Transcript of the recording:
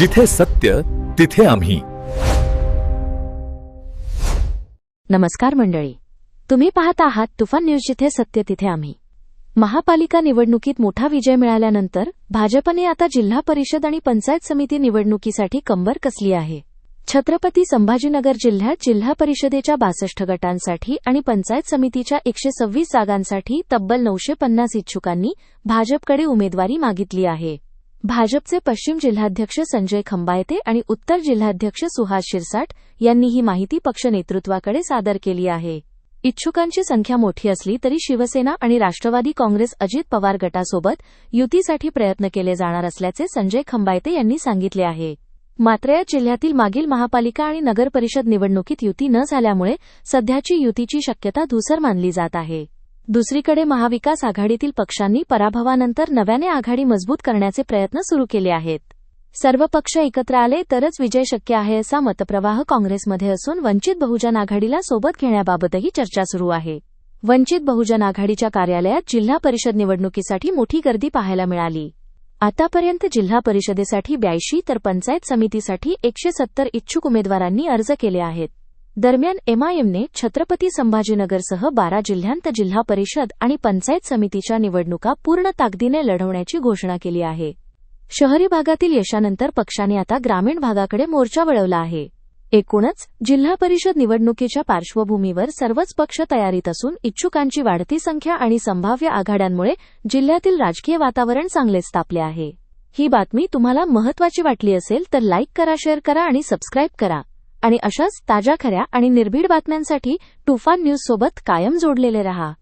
जिथे सत्य तिथे आम्ही. नमस्कार मंडळी. तुम्ही पाहत आहात तुफान न्यूज जिथे सत्य तिथे आम्ही. महापालिका निवडणुकीत मोठा विजय मिळाल्यानंतर भाजपने आता जिल्हा परिषद आणि पंचायत समिती निवडणुकीसाठी कंबर कसली आहे? छत्रपती संभाजीनगर जिल्ह्यात जिल्हा परिषदेच्या बासष्ट गटांसाठी आणि पंचायत समितीच्या एकशे सव्वीस जागांसाठी तब्बल नऊशे पन्नास इच्छुकांनी भाजपकडे उमेदवारी मागितली आहे. भाजपचे पश्चिम जिल्हाध्यक्ष संजय खंबायते आणि उत्तर जिल्हाध्यक्ष सुहास शिरसाट यांनी ही माहिती पक्ष नेतृत्वाकडे सादर केली आहे. इच्छुकांची संख्या मोठी असली तरी शिवसेना आणि राष्ट्रवादी काँग्रेस अजित पवार गटासोबत युतीसाठी प्रयत्न केले जाणार असल्याचे संजय खंबायते यांनी सांगितले आहे. मात्र या जिल्ह्यातील मागील महापालिका आणि नगर परिषद निवडणुकीत युती न झाल्यामुळे सध्याची युतीची शक्यता धुसर मानली जात आहे. दुसरीकडे महाविकास आघाडीतील पक्षांनी पराभवानंतर नव्याने आघाडी मजबूत करण्याचे प्रयत्न सुरू केले आहेत. सर्व पक्ष एकत्र आले तरच विजय शक्य आहे असा मतप्रवाह काँग्रेसमध्ये असून वंचित बहुजन आघाडीला सोबत घेण्याबाबतही चर्चा सुरू आहे. वंचित बहुजन आघाडीच्या कार्यालयात जिल्हा परिषद निवडणुकीसाठी मोठी गर्दी पाहायला मिळाली. आतापर्यंत जिल्हा परिषदेसाठी ब्याऐंशी तर पंचायत समितीसाठी एकशे सत्तर इच्छुक उमेदवारांनी अर्ज केले आहेत. दरम्यान एमआयएमने छत्रपती संभाजीनगरसह बारा जिल्ह्यांत जिल्हा परिषद आणि पंचायत समितीच्या निवडणुका पूर्ण ताकदीने लढवण्याची घोषणा केली आहे. शहरी भागातील यशानंतर पक्षाने आता ग्रामीण भागाकडे मोर्चा वळवला आहे. एकूणच जिल्हा परिषद निवडणुकीच्या पार्श्वभूमीवर सर्वच पक्ष तयारीत असून इच्छुकांची वाढती संख्या आणि संभाव्य आघाड्यांमुळे जिल्ह्यातील राजकीय वातावरण चांगलेच तापले आहे. ही बातमी तुम्हाला महत्वाची वाटली असेल तर लाईक करा शेअर करा आणि सबस्क्राईब करा. आणि अशाच ताज्या खऱ्या आणि निर्भीड बातम्यांसाठी तुफान न्यूज सोबत कायम जोडलेले रहा.